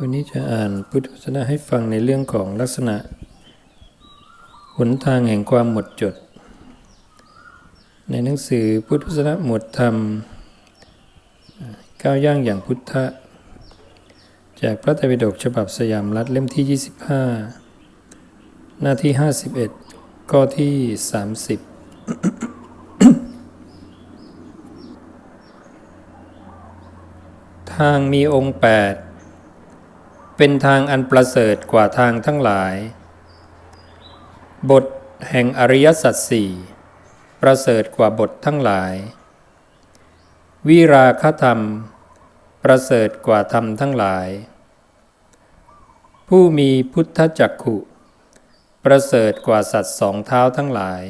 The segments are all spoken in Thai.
วันนี้จะอ่านพุทธวจนะให้ฟังในเรื่องของลักษณะ หนทางแห่งความหมดจด ในหนังสือพุทธวจนะหมวดธรรม ก้าวย่างอย่างพุทธะ จากพระไตรปิฎกฉบับสยามรัฐเล่มที่ 25 หน้าที่ 51 ข้อที่ 30ทางมีองค์ 8 เป็นทางอันประเสริฐกว่าทางทั้งหลาย บทแห่งอริยสัจสี่ประเสริฐกว่าบททั้งหลาย วิราคธรรม ประเสริฐกว่าธรรมทั้งหลาย ผู้มีพุทธจักขุ ประเสริฐกว่าสัตว์สองเท้าทั้งหลาย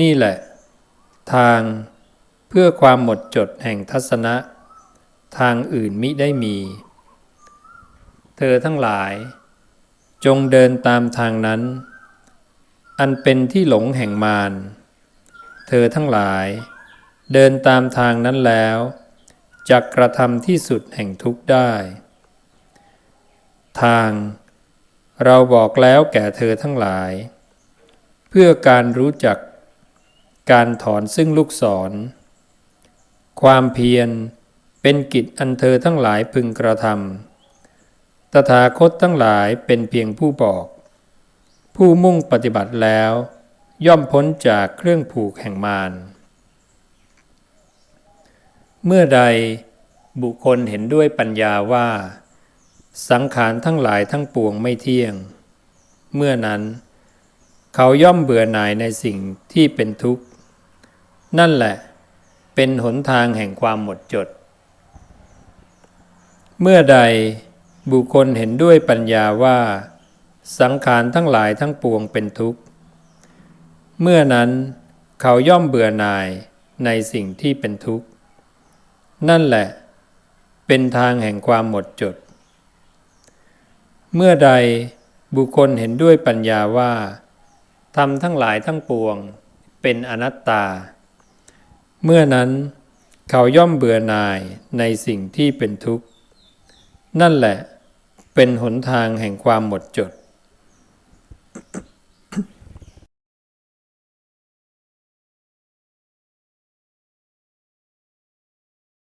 นี่แหละ ทางเพื่อความหมดจดแห่งทัศนะ ทางอื่นมิได้มี เธอทั้งหลาย จงเดินตามทางนั้น อันเป็นที่หลงแห่งมารเธอทั้งหลาย เดินตามทางนั้นแล้วจะกระทำที่สุดแห่งทุกข์ได้ ทาง เราบอกแล้วแก่เธอทั้งหลาย เพื่อการรู้จักการถอนซึ่งลูกศร ความเพียรเป็นกิจอันเธอทั้งหลายพึงกระทำ ตถาคตทั้งหลายเป็นเพียงผู้บอก ผู้มุ่งปฏิบัติแล้ว ย่อมพ้นจากเครื่องผูกแห่งมาร เมื่อใดบุคคลเห็นด้วยปัญญาว่า สังขารทั้งหลายทั้งปวงไม่เที่ยง เมื่อนั้น เขาย่อมเบื่อหน่ายในสิ่งที่เป็นทุกข์ นั่นแหละ เป็นหนทางแห่งความหมดจด เมื่อใด บุคคลเห็นด้วยปัญญาว่า สังขารทั้งหลายทั้งปวงเป็นทุกข์ เมื่อนั้นเขาย่อมเบื่อหน่ายในสิ่งที่เป็นทุกข์ นั่นแหละ เป็นทางแห่งความหมดจด เมื่อใดบุคคลเห็นด้วยปัญญาว่าทำทั้งหลายทั้งปวงเป็นอนัตตา เมื่อนั้นเขาย่อมเบื่อหน่ายในสิ่งที่เป็นทุกข์ นั่นแหละ เป็นหนทางแห่งความหมดจด